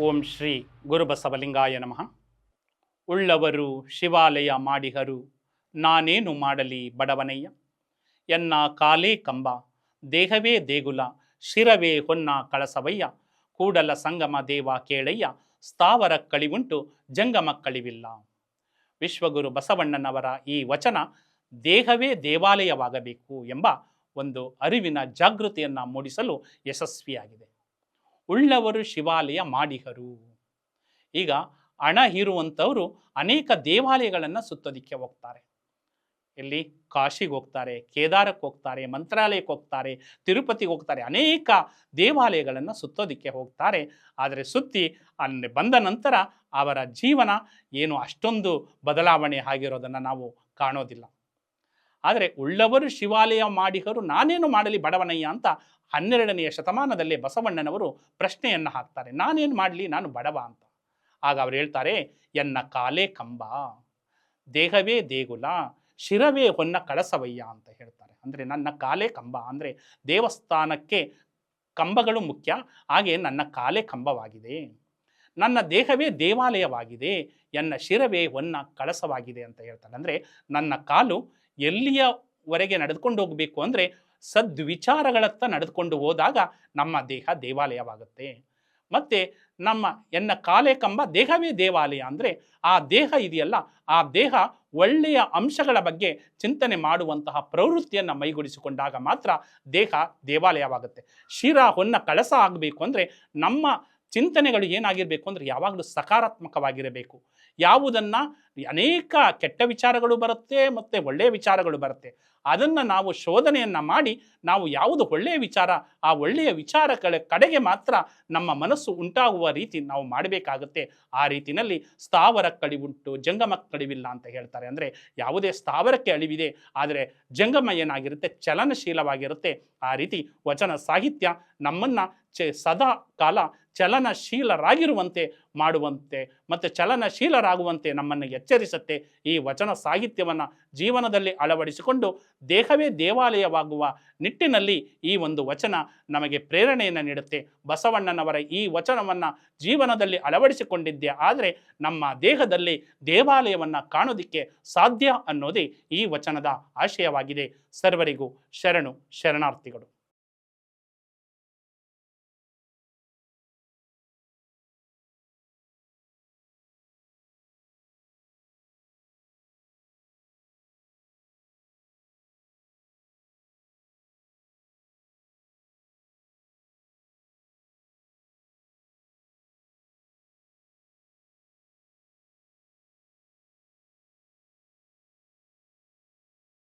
ಓಂ ಶ್ರೀ ಗುರುಬಸವಲಿಂಗಾಯ ನಮಃ. ಉಳ್ಳವರು ಶಿವಾಲಯ ಮಾಡಿಹರು ನಾನೇನು ಮಾಡಲಿ ಬಡವನಯ್ಯ? ಎನ್ನ ಕಾಲೇ ಕಂಬ, ದೇಹವೇ ದೇಗುಲ, ಶಿರವೇ ಹೊನ್ನ ಕಳಸವಯ್ಯ, ಕೂಡಲ ಸಂಗಮ ದೇವ ಕೇಳಯ್ಯ, ಸ್ಥಾವರ ಕಳಿವುಂಟು ಜಂಗಮ ಕಳಿವಿಲ್ಲ. ವಿಶ್ವಗುರು ಬಸವಣ್ಣನವರ ಈ ವಚನ ದೇಹವೇ ದೇವಾಲಯವಾಗಬೇಕು ಎಂಬ ಒಂದು ಅರಿವಿನ ಜಾಗೃತಿಯನ್ನು ಮೂಡಿಸಲು ಯಶಸ್ವಿಯಾಗಿದೆ. ಉಳ್ಳವರು ಶಿವಾಲಯ ಮಾಡಿಹರು ಈಗ ಹಣ ಇರುವಂಥವರು ಅನೇಕ ದೇವಾಲಯಗಳನ್ನು ಸುತ್ತೋದಿಕ್ಕೆ ಹೋಗ್ತಾರೆ. ಇಲ್ಲಿ ಕಾಶಿಗೆ ಹೋಗ್ತಾರೆ, ಕೇದಾರಕ್ಕೆ ಹೋಗ್ತಾರೆ, ಮಂತ್ರಾಲಯಕ್ಕೆ ಹೋಗ್ತಾರೆ, ತಿರುಪತಿಗೆ ಹೋಗ್ತಾರೆ, ಅನೇಕ ದೇವಾಲಯಗಳನ್ನು ಸುತ್ತೋದಿಕ್ಕೆ ಹೋಗ್ತಾರೆ. ಆದರೆ ಸುತ್ತಿ ಅಲ್ಲಿ ಬಂದ ನಂತರ ಅವರ ಜೀವನ ಏನು ಅಷ್ಟೊಂದು ಬದಲಾವಣೆ ಆಗಿರೋದನ್ನು ನಾವು ಕಾಣೋದಿಲ್ಲ. ಆದರೆ ಉಳ್ಳವರು ಶಿವಾಲಯ ಮಾಡಿಹರು ನಾನೇನು ಮಾಡಲಿ ಬಡವನಯ್ಯ ಅಂತ ಹನ್ನೆರಡನೆಯ ಶತಮಾನದಲ್ಲೇ ಬಸವಣ್ಣನವರು ಪ್ರಶ್ನೆಯನ್ನು ಹಾಕ್ತಾರೆ, ನಾನೇನು ಮಾಡಲಿ ನಾನು ಬಡವ ಅಂತ. ಆಗ ಅವರು ಹೇಳ್ತಾರೆ, ಎನ್ನ ಕಾಲೇ ಕಂಬ, ದೇಹವೇ ದೇಗುಲ, ಶಿರವೇ ಹೊನ್ನ ಕಳಸವಯ್ಯ ಅಂತ ಹೇಳ್ತಾರೆ. ಅಂದರೆ ನನ್ನ ಕಾಲೇ ಕಂಬ, ಅಂದರೆ ದೇವಸ್ಥಾನಕ್ಕೆ ಕಂಬಗಳು ಮುಖ್ಯ, ಹಾಗೆ ನನ್ನ ಕಾಲೇ ಕಂಬವಾಗಿದೆ, ನನ್ನ ದೇಹವೇ ದೇವಾಲಯವಾಗಿದೆ, ಎನ್ನ ಶಿರವೇ ಹೊನ್ನ ಕಳಸವಾಗಿದೆ ಅಂತ ಹೇಳ್ತಾರೆ. ಅಂದರೆ ನನ್ನ ಕಾಲು ಎಲ್ಲಿಯವರೆಗೆ ನಡೆದುಕೊಂಡು ಹೋಗಬೇಕು ಅಂದರೆ ಸದ್ವಿಚಾರಗಳತ್ತ ನಡೆದುಕೊಂಡು ಹೋದಾಗ ನಮ್ಮ ದೇಹ ದೇವಾಲಯವಾಗುತ್ತೆ. ಮತ್ತು ನಮ್ಮ ಎನ್ನ ಕಾಲೇ ಕಂಬ ದೇಹವೇ ದೇವಾಲಯ ಅಂದರೆ ಆ ದೇಹ ಇದೆಯಲ್ಲ, ಆ ದೇಹ ಒಳ್ಳೆಯ ಅಂಶಗಳ ಬಗ್ಗೆ ಚಿಂತನೆ ಮಾಡುವಂತಹ ಪ್ರವೃತ್ತಿಯನ್ನು ಮೈಗೂಡಿಸಿಕೊಂಡಾಗ ಮಾತ್ರ ದೇಹ ದೇವಾಲಯವಾಗುತ್ತೆ. ಶಿರ ಹೊನ್ನ ಕಳಸ ಆಗಬೇಕು ಅಂದರೆ ನಮ್ಮ ಚಿಂತನೆಗಳು ಏನಾಗಿರಬೇಕು ಅಂದರೆ ಯಾವಾಗಲೂ ಸಕಾರಾತ್ಮಕವಾಗಿರಬೇಕು. ಯಾವುದನ್ನು ಅನೇಕ ಕೆಟ್ಟ ವಿಚಾರಗಳು ಬರುತ್ತೆ ಮತ್ತು ಒಳ್ಳೆಯ ವಿಚಾರಗಳು ಬರುತ್ತೆ. ಅದನ್ನು ನಾವು ಶೋಧನೆಯನ್ನು ಮಾಡಿ ನಾವು ಯಾವುದು ಒಳ್ಳೆಯ ವಿಚಾರ, ಆ ಒಳ್ಳೆಯ ವಿಚಾರಗಳ ಕಡೆಗೆ ಮಾತ್ರ ನಮ್ಮ ಮನಸ್ಸು ಉಂಟಾಗುವ ರೀತಿ ನಾವು ಮಾಡಬೇಕಾಗುತ್ತೆ. ಆ ರೀತಿಯಲ್ಲಿ ಸ್ಥಾವರ ಕಳಿವುಂಟು ಜಂಗಮ ಕಳಿವಿಲ್ಲ ಅಂತ ಹೇಳ್ತಾರೆ. ಅಂದರೆ ಯಾವುದೇ ಸ್ಥಾವರಕ್ಕೆ ಅಳಿವಿದೆ, ಆದರೆ ಜಂಗಮ ಏನಾಗಿರುತ್ತೆ? ಚಲನಶೀಲವಾಗಿರುತ್ತೆ. ಆ ರೀತಿ ವಚನ ಸಾಹಿತ್ಯ ನಮ್ಮನ್ನು ಚ ಸದಾ ಕಾಲ ಚಲನಶೀಲರಾಗಿರುವಂತೆ ಮಾಡುವಂತೆ, ಮತ್ತು ಚಲನಶೀಲರಾಗುವಂತೆ ನಮ್ಮನ್ನು ಎಚ್ಚರಿಸುತ್ತೆ ಈ ವಚನ ಸಾಹಿತ್ಯವನ್ನು ಜೀವನದಲ್ಲಿ ಅಳವಡಿಸಿಕೊಂಡು ದೇಹವೇ ದೇವಾಲಯವಾಗುವ ನಿಟ್ಟಿನಲ್ಲಿ ಈ ಒಂದು ವಚನ ನಮಗೆ ಪ್ರೇರಣೆಯನ್ನು ನೀಡುತ್ತೆ. ಬಸವಣ್ಣನವರ ಈ ವಚನವನ್ನು ಜೀವನದಲ್ಲಿ ಅಳವಡಿಸಿಕೊಂಡಿದ್ದೆ ಆದರೆ ನಮ್ಮ ದೇಹದಲ್ಲಿ ದೇವಾಲಯವನ್ನು ಕಾಣೋದಿಕ್ಕೆ ಸಾಧ್ಯ ಅನ್ನೋದೇ ಈ ವಚನದ ಆಶಯವಾಗಿದೆ. ಸರ್ವರಿಗೂ ಶರಣು, ಶರಣಾರ್ಥಿಗಳು.